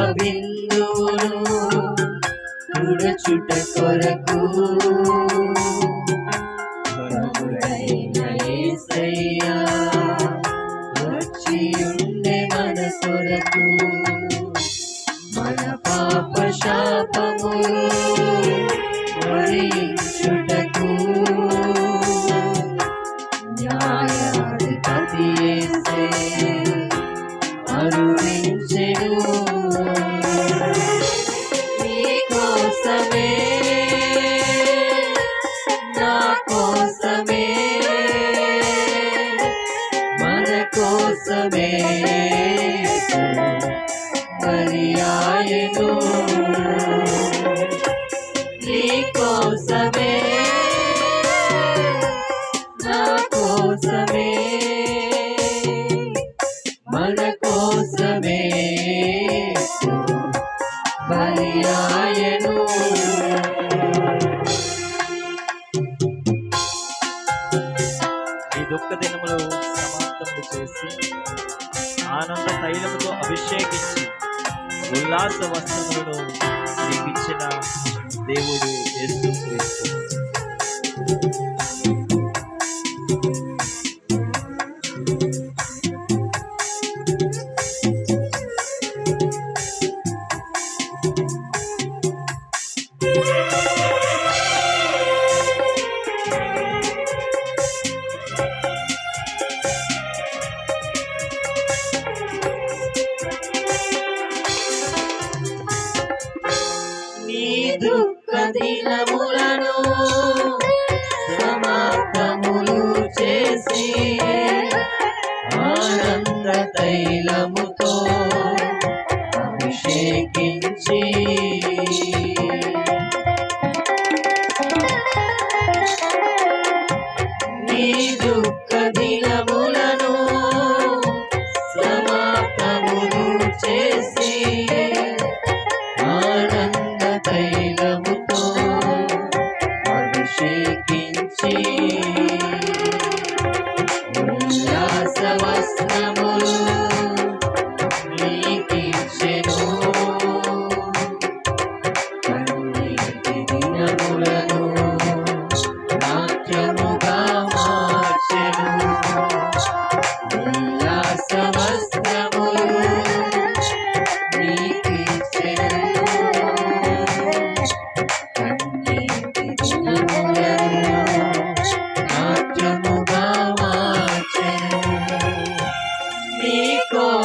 బాష్పబిందువును కూడచుట కొరకు వచ్చి ఉండే మన కొరకు. శాపములు నీకోసమే నా కోసమే మన కోసమే. మరి ఈ దుఃఖ దినములు సమాప్తము చేసి ఆనంద తైలముతో అభిషేకించి ఉల్లాస వస్త్రములను నీకిచ్చిన దేవుడు యేసు క్రీస్తు దినములను సమాప్తములు చేసి ఆనంద తైలముతో అభిషేకించి. నీ దుఃఖ దినములను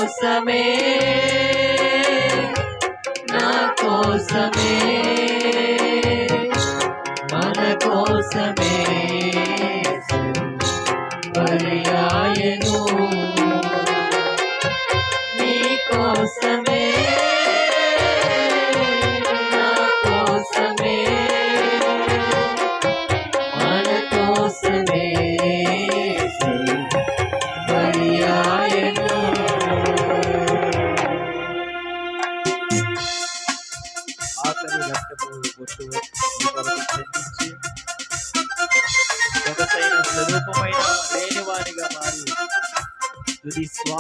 కోసమే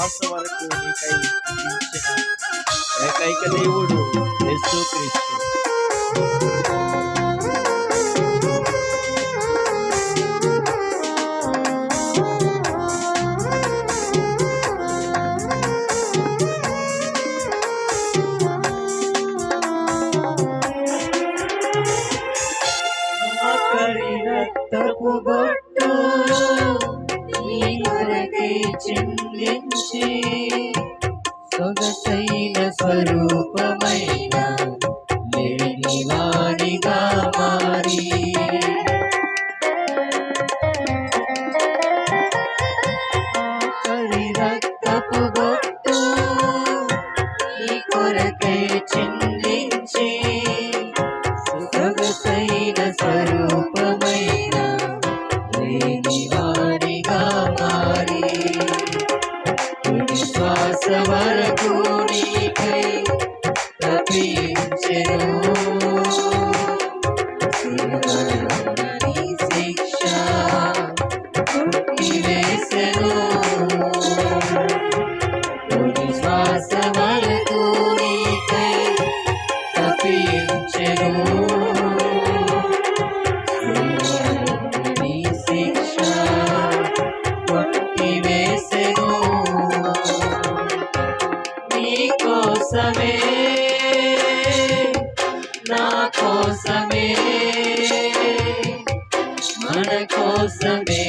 శ్వాస వరకు నీకై ఏకైక దేవుడు యేసు క్రీస్తు సొగసైన స్వరూపమైన లేని వాడిగా మారి రక్తపు బొట్టు నీ కొరకై ఆశ్రయించెను శిక్ష వేసెను శ్వాస వరకు తప్పించెను నా కోసమే. మన కోసమే.